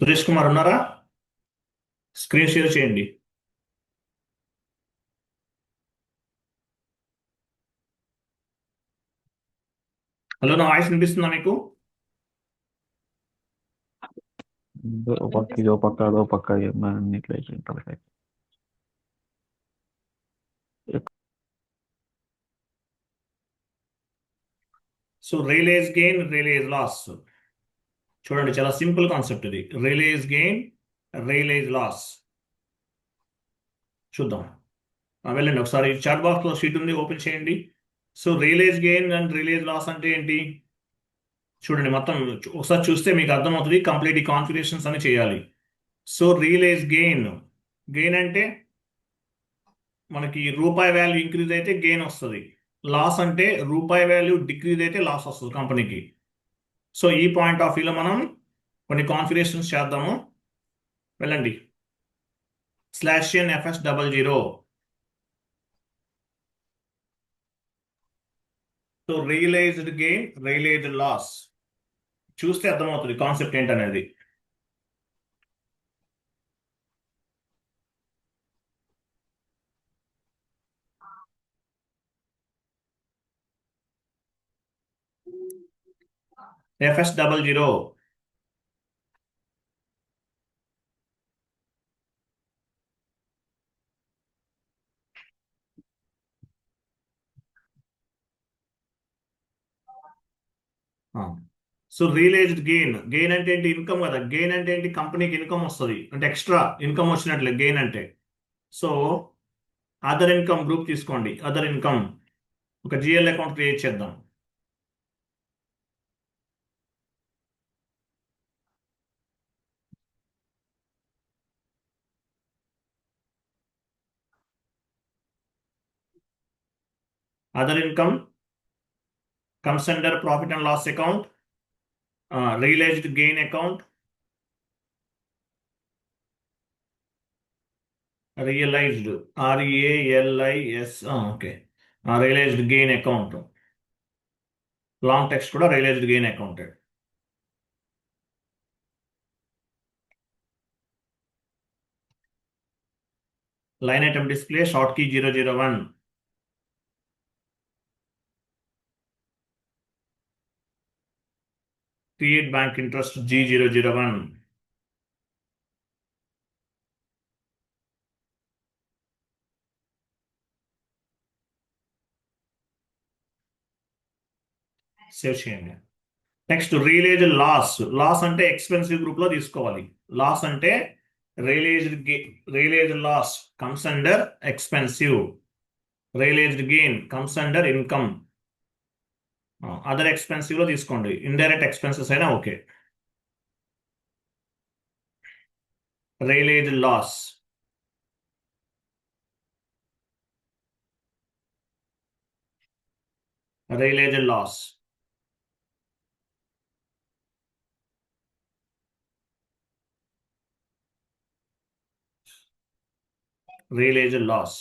సురేష్ కుమార్ ఉన్నారా? Screen share చేయండి. Hello నా వాయిస్ వినిపిస్తుందా మీకు? పక్క ఇది ఓ పక్క అదో పక్క అన్నిట్లో ఉంటారు so realise gain realise loss చూడండి చాలా సింపుల్ కాన్సెప్ట్ ఇది. Realise gain realise loss. చూద్దాం. వెళ్ళండి ఒకసారి చాట్ బాక్స్లో షీట్ ఉంది ఓపెన్ చేయండి. So realise gain and realise loss అంటే ఏంటి? చూడండి మొత్తం ఒకసారి చూస్తే మీకు అర్థమవుతుంది కంప్లీట్ ఈ కాన్ఫిగరేషన్స్ అని చేయాలి. So realise gain. గెయిన్ అంటే మనకి రూపాయి వాల్యూ ఇంక్రీజ్ అయితే గెయిన్ వస్తుంది. లాస్ అంటే రూపాయి వాల్యూ డిక్రీజ్ అయితే లాస్ వస్తుంది కంపెనీకి. సో ఈ పాయింట్ ఆఫ్ వ్యూలో మనం కొన్ని కాన్ఫిగరేషన్స్ చేద్దాము. వెళ్ళండి. Slash N FS double zero so realised gain realised loss చూస్తే అర్థమవుతుంది కాన్సెప్ట్ ఏంటనేది. FS double zero so realised gain gain అంటే ఏంటి? ఇన్కమ్ కదా. గెయిన్ అంటే ఏంటి? కంపెనీకి ఇన్కమ్ వస్తుంది. అంటే ఎక్స్ట్రా ఇన్కమ్ వచ్చినట్లే గెయిన్ అంటే. సో అదర్ ఇన్కమ్ గ్రూప్ తీసుకోండి. అదర్ ఇన్కమ్ ఒక జిఎల్ అకౌంట్ క్రియేట్ చేద్దాం. Other income comes under profit and loss account realised gain account realised RALIS okay realised gain account long text కూడా realised gain account line item display short key zero zero one create bank interest G001 save చేయండి. Next realise loss. Loss అంటే expensive గ్రూప్లో తీసుకోవాలి. Loss అంటే realised realise loss comes under expensive. Realised gain comes under income. Other ఎక్స్పెన్సివ్లో తీసుకోండి indirect expenses అయినా okay realise loss realise loss realise loss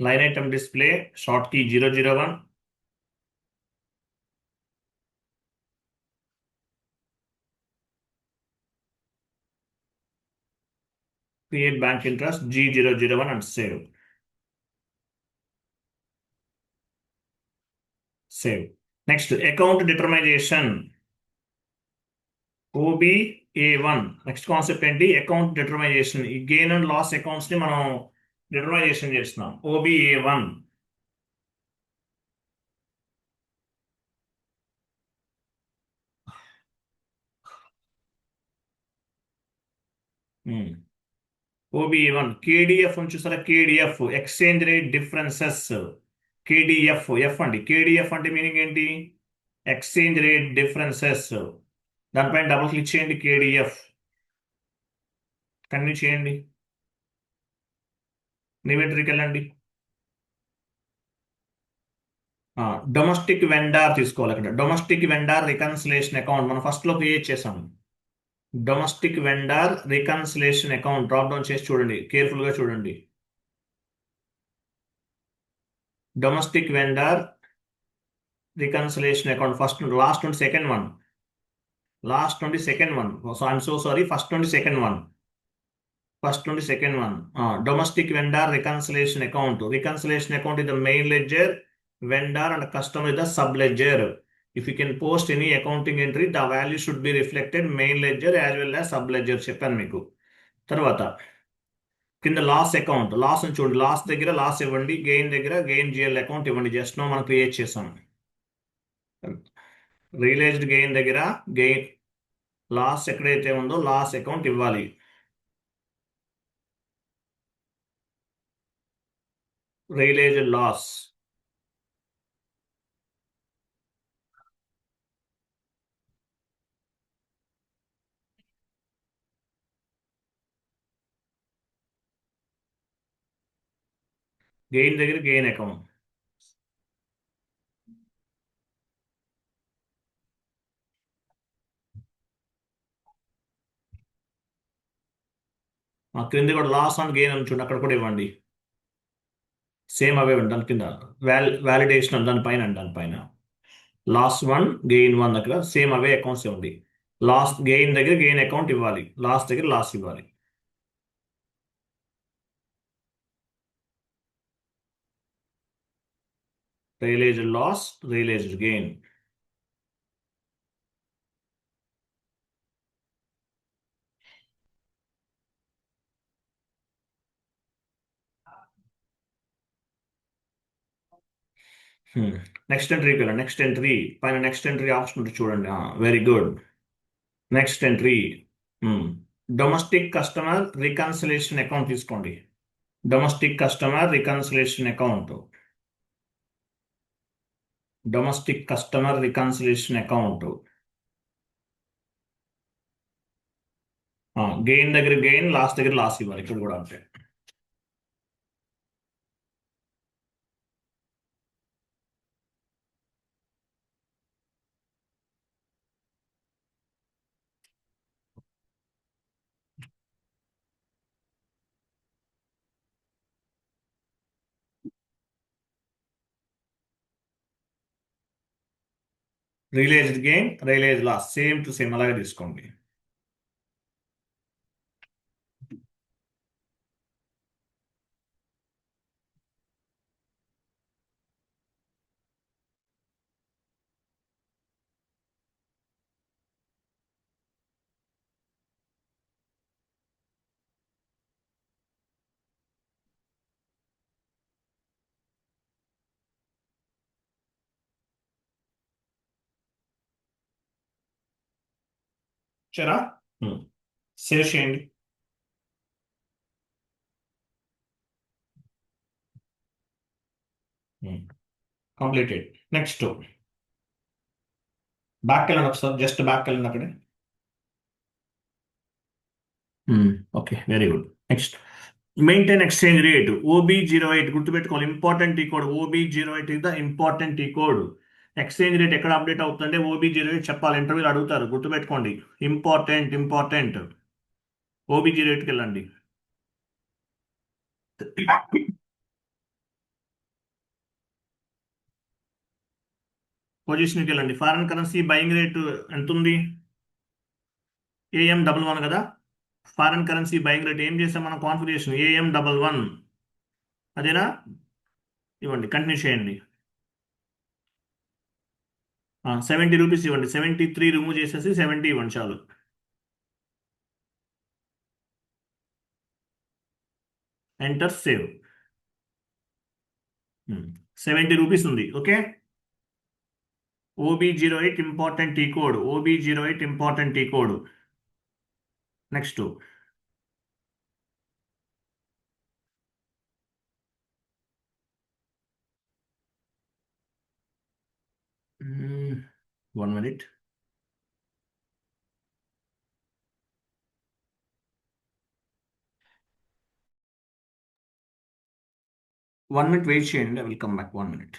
line item display short key 001 create bank interest G001 and save save next account determination OBA1 next concept ఏంటి account determination ఈ gain and loss accounts ని మనం determination చేస్తున్నాం OBA one. OBA one. KDF చూసారా? KDF. Exchange rate differences KDF. F అండి. KDF అంటే meaning ఏంటి? Exchange rate differences దానిపైన డబుల్ క్లిక్ చేయండి. కేడిఎఫ్. కంటిన్యూ చేయండి. నివెంటరీకి వెళ్ళండి. డొమెస్టిక్ వెండార్ తీసుకోవాలి అక్కడ డొమెస్టిక్ వెండార్ రికన్సిలేషన్ అకౌంట్ మనం ఫస్ట్లో క్రియేట్ చేసాము domestic vendor reconciliation account drop down చేసి చూడండి. కేర్ఫుల్గా చూడండి. Domestic vendor reconciliation account first last నుండి సెకండ్ వన్ లాస్ట్ నుండి second one so i'm so sorry first నుండి సెకండ్ వన్ ఫస్ట్ నుండి second one domestic vendor reconciliation account reconciliation account is the main ledger vendor and customer is the sub ledger if you can post any accounting entry the value should be reflected main ledger as well as sub ledger చెప్పాను మీకు. తర్వాత కింద loss account loss చూడండి. Loss దగ్గర loss ఇవ్వండి. Gain దగ్గర gain GL account ఇవ్వండి. Just no మనం క్రియేట్ చేసాం. రియలైజ్డ్ గెయిన్ దగ్గర గెయిన్ లాస్ ఎక్కడైతే ఉందో లాస్ అకౌంట్ ఇవ్వాలి. Realised loss. గెయిన్ దగ్గర గెయిన్ అకౌంట్. ఆ క్రింద కూడా లాస్ ఆన్ గెయిన్ అని చూడండి అక్కడ కూడా ఇవ్వండి. సేమ్ అవే ఉండి దాని కింద వ్యాల్ వ్యాలిడేషన్ దాని పైన దాని పైన. లాస్ట్ వన్ గెయిన్ వన్ దగ్గర సేమ్ అవే అకౌంట్స్ ఉంది. లాస్ట్ గెయిన్ దగ్గర గెయిన్ అకౌంట్ ఇవ్వాలి. లాస్ట్ దగ్గర లాస్ట్ ఇవ్వాలి. Realised loss realised gain next ఎంట్రీకి వెళ్ళండి నెక్స్ట్ ఎంట్రీ పైన నెక్స్ట్ ఎంట్రీ ఆప్షన్ ఉంటుంది చూడండి. Very good next entry domestic customer reconciliation account తీసుకోండి. Domestic customer reconciliation account domestic customer reconciliation account gain దగ్గర gain loss దగ్గర loss ఇవ్వాలి. ఇక్కడ కూడా అంతే. Realised gain realise loss. Same to same అలాగే తీసుకోండి. సరేనా సేవ్ చేయండి. కంప్లీటెడ్ నెక్స్ట్ బ్యాక్ వెళ్ళండి ఒకసారి. జస్ట్ బ్యాక్ వెళ్ళండి అక్కడే okay very good next maintain exchange rate OB zero eight గుర్తుపెట్టుకోవాలి. ఇంపార్టెంట్ ఈ code OB zero eight is the important ఈ కోడ్ ఎక్స్చేంజ్ రేట్ ఎక్కడ అప్డేట్ అవుతుందంటే ఓబీజీ రేట్ చెప్పాలి. ఇంటర్వ్యూలు అడుగుతారు. గుర్తుపెట్టుకోండి. ఇంపార్టెంట్ ఇంపార్టెంట్ ఓబీజీ రేట్కి వెళ్ళండి. పొజిషన్కి వెళ్ళండి. ఫారెన్ కరెన్సీ బయింగ్ రేట్ ఎంత ఉంది ఏఎం డబల్ వన్ కదా? ఫారెన్ కరెన్సీ బయింగ్ రేట్ ఏం చేసాం మనం? కాన్ఫిగరేషన్ ఏఎం డబల్ వన్ అదేనా? ఇవ్వండి. కంటిన్యూ చేయండి. సెవెంటీ రూపీస్ ఇవ్వండి. సెవెంటీ త్రీ రిమూవ్ చేసేసి సెవెంటీ ఇవ్వండి చాలు. ఎంటర్ సేవ్ సెవెంటీ రూపీస్ ఉంది. Okay? OB zero eight important ఈ code OB zero eight important ఈ code next One minute. One minute, wait, and I will come back. One minute.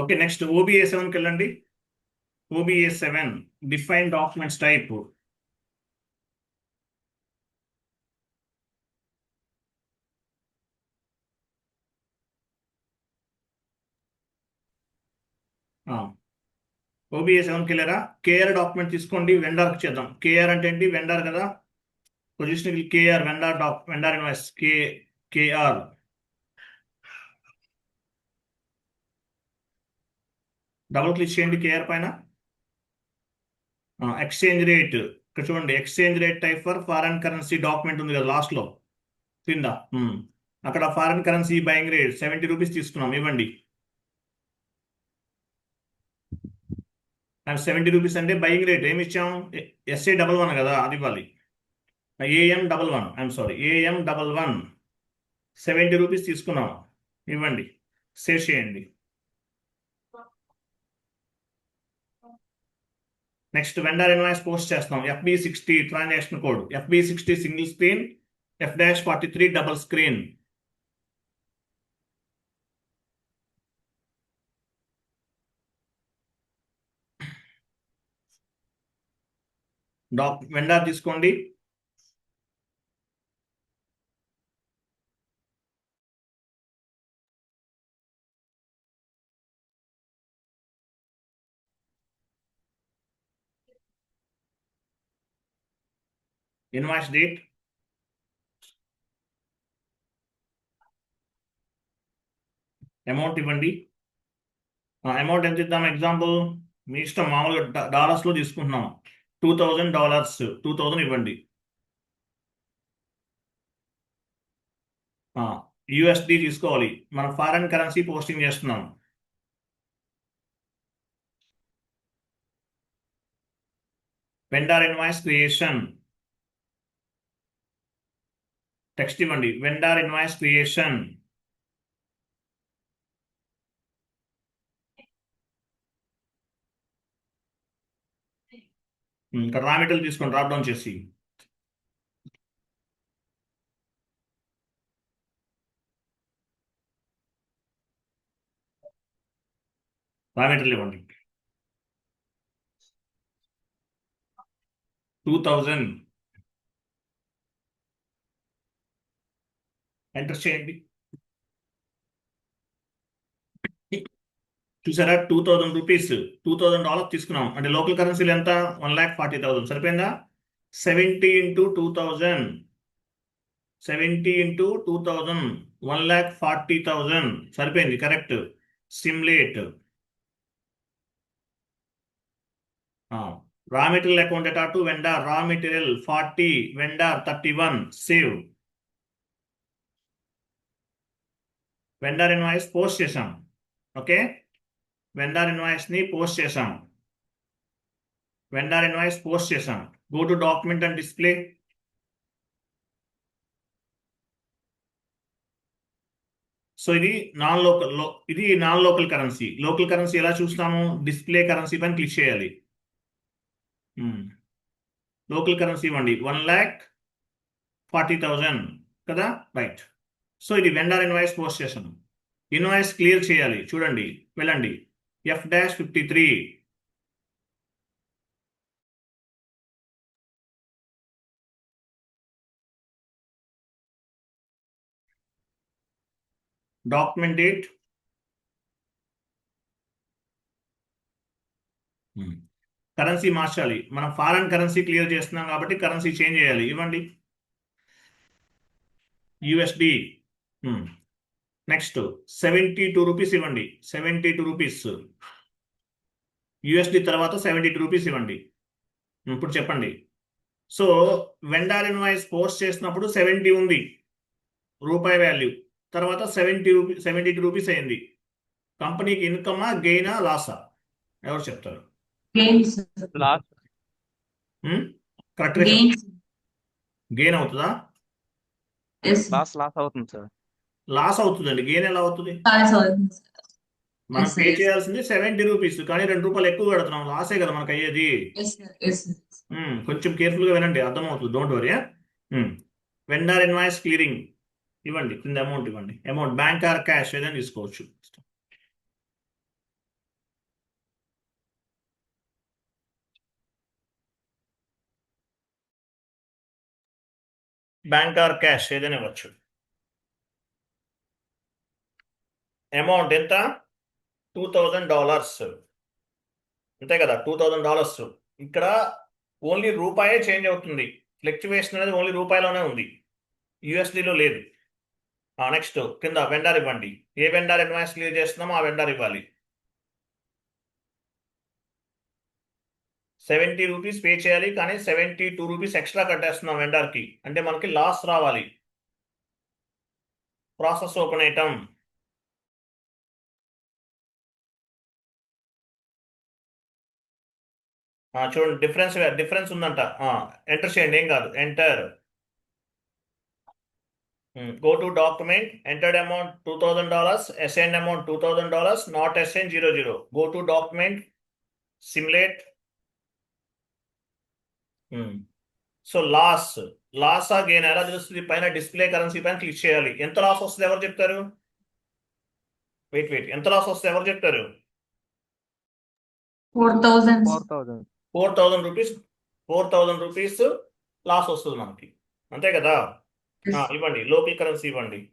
Okay next OBA సెవెన్కి వెళ్ళండి OBA seven define documents type OBA సెవెన్కి వెళ్ళారా KR document తీసుకోండి వెండార్కి చేద్దాం. KR అంటే ఏంటి? Vendor కదా. Position KR vendor doc vendor invoice K KR double click చేయండి కేఆర్ పైన. ఎక్స్చేంజ్ రేట్ ఇక్కడ చూడండి exchange rate type for foreign currency document ఉంది కదా లాస్ట్లో. అక్కడ foreign currency buying rate seventy rupees తీసుకున్నాం ఇవ్వండి. సెవెంటీ రూపీస్ అంటే బయింగ్ రేట్ ఏమి ఇచ్చాం? ఎస్ఏ డబల్ వన్ కదా అది ఇవ్వాలి. AM double one I'm sorry AM double one seventy rupees తీసుకున్నాం. ఇవ్వండి. సేవ్ చేయండి. నెక్స్ట్ వెండర్ ఇన్వాయిస్ పోస్ట్ చేస్తాం. FB sixty transaction code FB sixty single screen F dash forty three double screen doc vendor తీసుకోండి. Invoice date? Amount ఇవ్వండి. Amount ఎంత ఇద్దాం? Example మీ ఇష్టం మామూలుగా డాలర్స్లో తీసుకుంటున్నాం. Two thousand dollars two thousand ఇవ్వండి. యుఎస్డి తీసుకోవాలి. మనం ఫారెన్ కరెన్సీ పోస్టింగ్ చేస్తున్నాం. వెండార్ ఇన్వాయిస్ క్రియేషన్ టెక్స్ట్ ఇవ్వండి. వెండార్ ఇన్వాయిస్ క్రియేషన్ ఇక్కడ రా మెటీరియల్ తీసుకోండి. డ్రాప్ డౌన్ చేసి. రా మెటీరియల్ ఇవ్వండి. టూ థౌజండ్ ఎంటర్ చేయండి. చూసారా? Two thousand rupees two thousand dollar తీసుకున్నాం. అంటే లోకల్ కరెన్సీలు ఎంత? వన్ ల్యాక్ ఫార్టీ థౌసండ్ సరిపోయిందా? Seventy into two thousand seventy into two thousand one lakh forty thousand సరిపోయింది correct simulate raw material account ఎటా to vendor raw material forty vendor thirty one save vendor invoice post చేశాం. Okay vendor ఇన్వాయిస్ని post చేశాం. Vendor invoice post చేశాం. Go to document and display so ఇది non local ఇది non local currency local currency ఎలా చూస్తాము? Display currency పైన click చేయాలి. లోకల్ కరెన్సీ ఇవ్వండి. వన్ ల్యాక్ ఫార్టీ థౌజండ్ కదా? రైట్ సో ఇది వెండర్ ఇన్వాయిస్ పోస్ట్ చేశాను. ఇన్వాయిస్ క్లియర్ చేయాలి. చూడండి వెళ్ళండి. F dash fifty three document date currency మార్చాలి. మనం ఫారెన్ కరెన్సీ క్లియర్ చేస్తున్నాం కాబట్టి కరెన్సీ చేంజ్ చేయాలి. ఇవ్వండి. USD next seventy two rupees ఇవ్వండి. సెవెంటీ టూ రూపీస్ యుఎస్డి తర్వాత సెవెంటీ టూ రూపీస్ ఇవ్వండి. ఇప్పుడు చెప్పండి. సో వెండార్ ఇన్వాయిస్ పోస్ట్ చేసినప్పుడు సెవెంటీ ఉంది. రూపాయి వాల్యూ తర్వాత seventy rupee seventy two rupees అయింది కంపెనీకి ఇన్కమా గెయినా లాసా ఎవరు చెప్తారు? Gains lost correct gains gain అవుతుందా? ఎస్ లాస్ట్ లాస్ అవుతుంది సార్ లాస్ అవుతుందండి గెయిన్ ఎలా అవుతుంది? మనం పే చేయాల్సింది సెవెంటీ రూపీస్ కానీ రెండు రూపాయలు ఎక్కువ పెడుతున్నాం లాసే కదా మనకు అయ్యేది hmm, కొంచెం కేర్ఫుల్గా వినండి అర్థమవుతుంది don't worry vendor invoice clearing ఇవ్వండి కింద అమౌంట్ ఇవ్వండి. అమౌంట్ బ్యాంక్ ఆర్ క్యాష్ ఏదైనా తీసుకోవచ్చు. బ్యాంక్ ఆర్ క్యాష్ ఏదైనా ఇవ్వచ్చు. అమౌంట్ ఎంత? టూ థౌజండ్ డాలర్స్ అంతే కదా టూ థౌజండ్ డాలర్స్ ఇక్కడ ఓన్లీ రూపాయే చేంజ్ అవుతుంది. ఫ్లక్చువేషన్ అనేది ఓన్లీ రూపాయలోనే ఉంది. యుఎస్డిలో లేదు. నెక్స్ట్ కింద వెండార్ ఇవ్వండి. ఏ వెండార్ ఇన్వాయిస్ క్లియర్ చేస్తున్నామో ఆ వెండార్ ఇవ్వాలి. సెవెంటీ రూపీస్ పే చేయాలి కానీ సెవెంటీ టూ రూపీస్ ఎక్స్ట్రా కట్టేస్తున్నాం వెండర్కి అంటే మనకి లాస్ రావాలి. ప్రాసెస్ ఓపెన్ ఐటమ్ చూడండి డిఫరెన్స్ డిఫరెన్స్ ఉందంట. ఎంటర్ చేయండి ఏం కాదు. Enter go to document entered amount two thousand dollars assign amount two thousand dollars not assign zero zero go to document simulate so loss loss ఆ gain ఎలా తెలుస్తుంది? పైన display currency పైన click చేయాలి. ఎంత లాస్ వస్తుంది ఎవరు చెప్తారు? వెయిట్ వెయిట్ ఎంత లాస్ వస్తుంది ఎవరు చెప్తారు? Four thousand. Four thousand four thousand rupees four thousand rupees loss వస్తుంది మనకి. అంతే కదా. ఆ, ఇవ్వండి. లోకల్ కరెన్సీ ఇవ్వండి.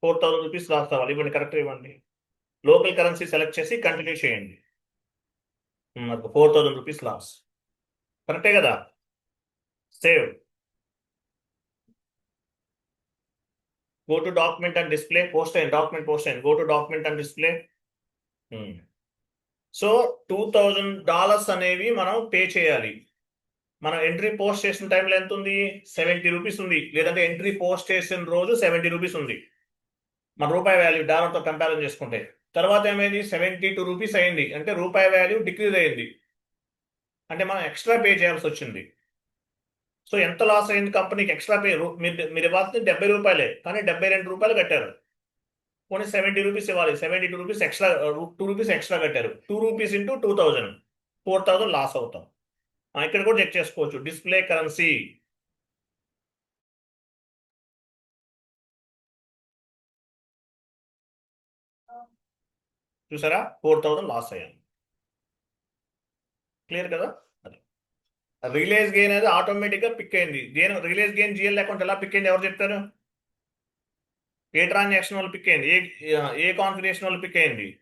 ఫోర్ థౌజండ్ రూపీస్ లాస్ అవ్వాలి ఇవ్వండి కరెక్ట్ ఇవ్వండి. లోకల్ కరెన్సీ సెలెక్ట్ చేసి కంటిన్యూ చేయండి. Four thousand rupees loss. కరెక్టే కదా? Save. Go to document and display post and document post and go to document and display so two thousand dollars అనేవి మనం pay చేయాలి. మనం ఎంట్రీ పోస్ట్ చేసిన టైంలో ఎంత ఉంది సెవెంటీ రూపీస్ ఉంది. లేదంటే ఎంట్రీ పోస్ట్ చేసిన రోజు సెవెంటీ రూపీస్ ఉంది. మన రూపాయి వాల్యూ డాలర్తో కంపారిజన్ చేసుకుంటే. తర్వాత ఏమైంది? సెవెంటీ టూ రూపీస్ అయింది. అంటే రూపాయి వాల్యూ డిక్రీజ్ అయింది. అంటే మనం ఎక్స్ట్రా పే చేయాల్సి వచ్చింది. సో ఎంత లాస్ అయింది కంపెనీకి ఎక్స్ట్రా పే రూ- మీరు ఇవ్వాల్సింది డెబ్బై రూపాయలే. కానీ డెబ్బై రెండు రూపాయలు కట్టారు. పోనీ సెవెంటీ రూపీస్ ఇవ్వాలి. Seventy two rupees extra two rupees extra కట్టారు. Two rupees into two thousand four thousand loss అవుతాం. ఇక్కడ కూడా చెక్ చేసుకోవచ్చు. డిస్ప్లే కరెన్సీ చూసారా? ఫోర్ థౌజండ్ లాస్ అయ్యాను క్లియర్ కదా? రిలేజ్ గెయిన్ అనేది ఆటోమేటిక్గా పిక్ అయింది. దేని రిలేజ్ గెయిన్ జిఎల్ అకౌంట్ ఎలా పిక్ అయింది? ఎవరు చెప్తారు? ఏ ట్రాన్సాక్షన్ వాళ్ళు పిక్ అయింది? ఏ ఏ కాన్ఫిగరేషన్ వాళ్ళు పిక్ అయింది?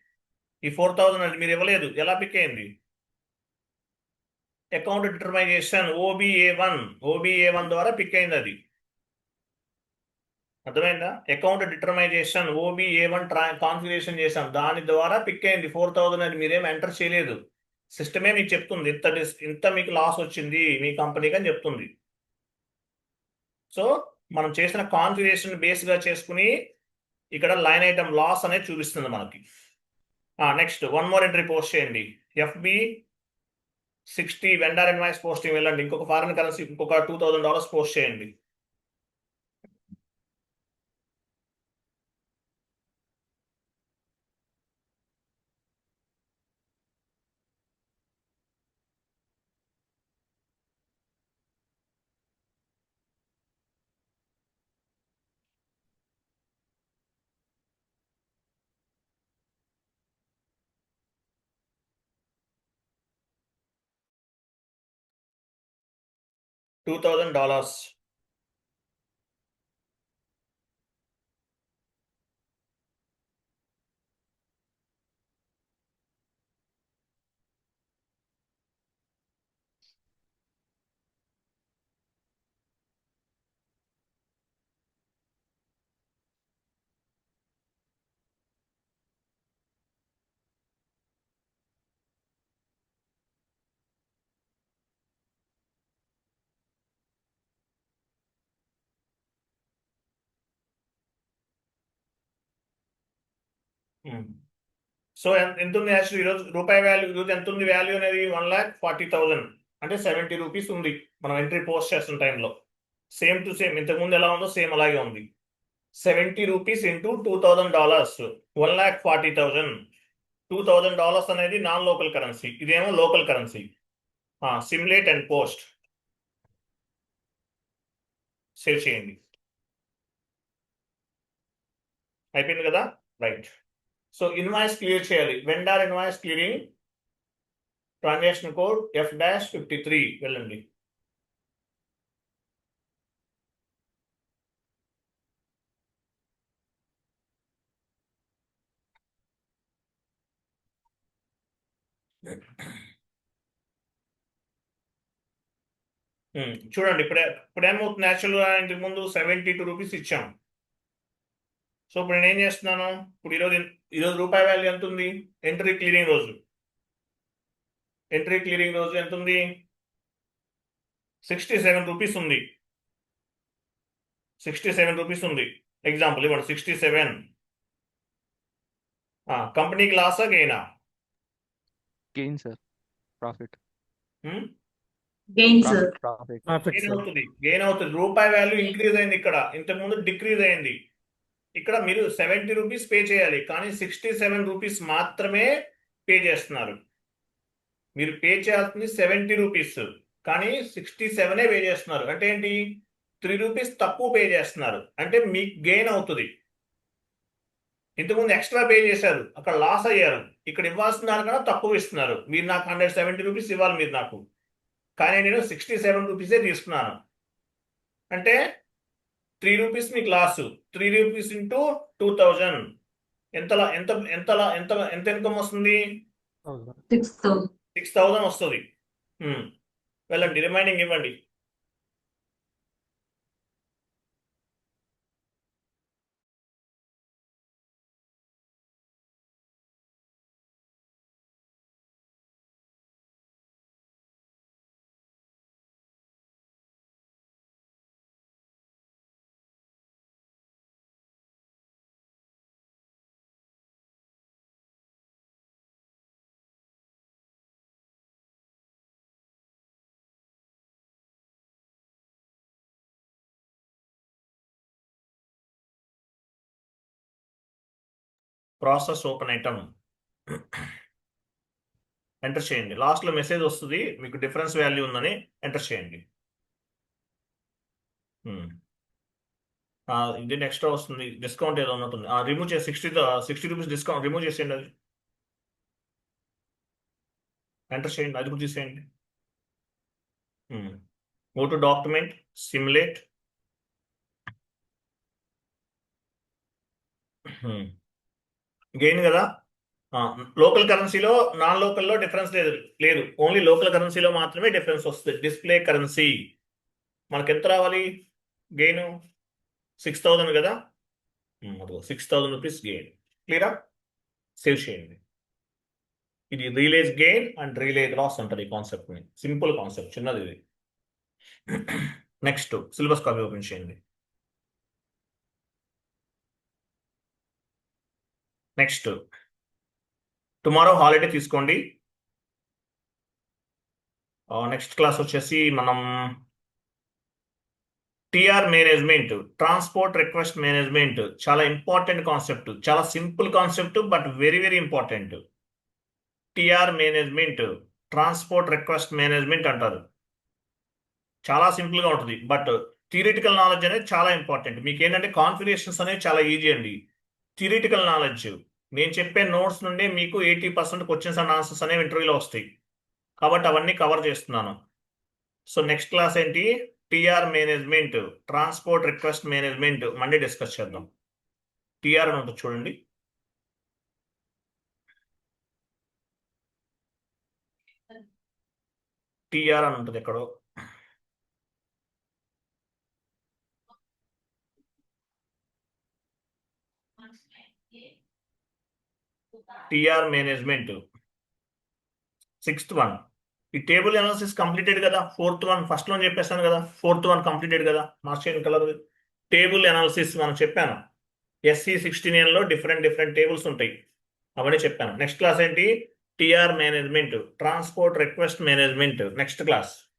ఈ ఫోర్ థౌజండ్ అంటే మీరు ఇవ్వలేదు. ఎలా పిక్ అయింది? Account determination OBA one OBA one ద్వారా పిక్ అయింది అది. అర్థమైందా? అకౌంట్ డిటర్మైజేషన్ ఓబిఏ వన్ ట్రా కాన్ఫిగరేషన్ చేసాం దాని ద్వారా పిక్ అయింది. ఫోర్ థౌజండ్ అని మీరేం ఎంటర్ చేయలేదు. సిస్టమే మీకు చెప్తుంది. ఇంత డిస్ ఇంత మీకు లాస్ వచ్చింది మీ కంపెనీకి అని చెప్తుంది. సో మనం చేసిన కాన్ఫిగరేషన్ బేస్గా చేసుకుని ఇక్కడ లైన్ ఐటమ్ లాస్ అనేది చూపిస్తుంది మనకి. Next one more entry post చేయండి. FB sixty vendor invoice posting వెళ్ళండి. ఇంకొక ఫారెన్ కరెన్సీ ఇంకొక టూ థౌసండ్ డాలర్స్ పోస్ట్ చేయండి. $2,000 Hmm. సో ఎంత ఉంది యాక్చువల్ ఈరోజు రూపాయి వాల్యూ ఈరోజు ఎంత ఉంది వాల్యూ అనేది వన్ ల్యాక్ ఫార్టీ థౌజండ్ అంటే సెవెంటీ రూపీస్ ఉంది. మనం ఎంట్రీ పోస్ట్ చేస్తున్న టైంలో సేమ్ టు సేమ్ ఇంతకుముందు ఎలా ఉందో సేమ్ అలాగే ఉంది. Seventy rupees into two thousand dollars one lakh forty thousand two thousand dollars అనేది నాన్ లోకల్ కరెన్సీ ఇదేమో local currency simulate and post save చేయండి. అయిపోయింది కదా? రైట్ సో ఇన్వాయిస్ క్లియర్ చేయాలి. Vendor invoice clearing transaction code F dash fifty three వెళ్ళండి hmm. చూడండి ఇప్పుడే ఇప్పుడేమవుతుంది యాక్చువల్గా ఇంతకు ముందు సెవెంటీ టూ రూపీస్ ఇచ్చాము సో ఇప్పుడు నేను ఏం చేస్తున్నాను? ఇప్పుడు ఈరోజు ఈరోజు రూపాయి వాల్యూ ఎంత ఉంది ఎంట్రీ క్లియరింగ్ రోజు. ఎంట్రీ క్లియరింగ్ రోజు ఎంత ఉంది. సిక్స్టీ సెవెన్ రూపీస్ ఉంది సిక్స్టీ సెవెన్ రూపీస్ ఉంది ఎగ్జాంపుల్ ఇవ్వండి సిక్స్టీ సెవెన్ కంపెనీకి లాసా గెయినా గెయిన్ సార్ ప్రాఫిట్ గెయిన్. అవుతుంది. గెయిన్ అవుతుంది. రూపాయి వాల్యూ ఇంక్రీజ్ అయింది ఇక్కడ. ఇంతకు ముందు డిక్రీజ్ అయింది. ఇక్కడ మీరు సెవెంటీ రూపీస్ పే చేయాలి కానీ సిక్స్టీ సెవెన్ రూపీస్ మాత్రమే పే చేస్తున్నారు. మీరు పే చేయాల్సింది సెవెంటీ రూపీస్ కానీ సిక్స్టీ సెవెనే పే చేస్తున్నారు. అంటే ఏంటి? త్రీ రూపీస్ తక్కువ పే చేస్తున్నారు. అంటే మీకు గెయిన్ అవుతుంది. ఇంతకుముందు ఎక్స్ట్రా పే చేశారు అక్కడ లాస్ అయ్యారు. ఇక్కడ ఇవ్వాల్సిన దానికన్నా తక్కువ ఇస్తున్నారు. మీరు నాకు హండ్రెడ్ సెవెంటీ రూపీస్ ఇవ్వాలి మీరు నాకు. కానీ నేను సిక్స్టీ సెవెన్ రూపీసే తీసుకున్నాను. అంటే త్రీ రూపీస్ మీకు loss three rupees into two thousand. ఎంతలా ఎంత ఎంతలా ఎంత ఎంత ఇన్కమ్ వస్తుంది. Six thousand. వస్తుంది. వెళ్ళండి రిమైనింగ్ ఇవ్వండి. Process open item. ఎంటర్ చేయండి. లాస్ట్లో మెసేజ్ వస్తుంది. మీకు డిఫరెన్స్ వాల్యూ ఉందని ఎంటర్ చేయండి. Hmm. ఉమ్. ఎక్స్ట్రా వస్తుంది. డిస్కౌంట్ ఏదో ఉన్నట్టుంది రిమూవ్ చేసి sixty sixty rupees discount remove చేసేయండి అది. ఎంటర్ చేయండి. అది కూడా తీసేయండి. Go to document simulate gain కదా? లోకల్ కరెన్సీలో నాన్ లోకల్లో డిఫరెన్స్ లేదు లేదు. ఓన్లీ లోకల్ కరెన్సీలో మాత్రమే డిఫరెన్స్ వస్తుంది. డిస్ప్లే కరెన్సీ మనకు ఎంత రావాలి? గెయిన్ సిక్స్ థౌజండ్ కదా? సిక్స్ థౌజండ్ రూపీస్ గెయిన్ క్లియరా సేవ్ చేయండి. ఇది realised gain and realised loss అంటారు ఈ కాన్సెప్ట్ని సింపుల్ కాన్సెప్ట్ చిన్నది ఇది. నెక్స్ట్ సిలబస్ కాపీ ఓపెన్ చేయండి. నెక్స్ట్ టుమారో హాలిడే తీసుకోండి. నెక్స్ట్ క్లాస్ వచ్చేసి మనం TR management transport request management చాలా ఇంపార్టెంట్ కాన్సెప్ట్ చాలా simple concept but very very important TR management transport request management అంటారు. చాలా సింపుల్గా ఉంటుంది బట్ థియరిటికల్ నాలెడ్జ్ అనేది చాలా ఇంపార్టెంట్ మీకు ఏంటంటే కాన్ఫిగరేషన్స్ అనేవి చాలా ఈజీ అండి. థియరిటికల్ నాలెడ్జ్ నేను చెప్పే నోట్స్ నుండి మీకు eighty percent questions and answers అనేవి ఇంటర్వ్యూలో వస్తాయి. కాబట్టి అవన్నీ కవర్ చేస్తున్నాను. సో నెక్స్ట్ క్లాస్ ఏంటి? TR management transport request management Monday discuss చేద్దాం. టిఆర్ అని ఉంటుంది చూడండి. టిఆర్ అని ఉంటుంది ఎక్కడో. టిఆర్ మేనేజ్మెంట్ సిక్స్త్ వన్ ఈ టేబుల్ అనాలిసిస్ కంప్లీటెడ్ కదా. ఫోర్త్ వన్ ఫస్ట్లో చెప్పేస్తాను కదా. ఫోర్త్ వన్ కంప్లీటెడ్ కదా. మాస్టర్ కలర్ టేబుల్ అనాలిసిస్ మనం చెప్పాను. ఎస్సీ సిక్స్టీన్లో డిఫరెంట్ డిఫరెంట్ టేబుల్స్ ఉంటాయి. అవన్నీ చెప్పాను. నెక్స్ట్ క్లాస్ ఏంటి? TR management transport request management next class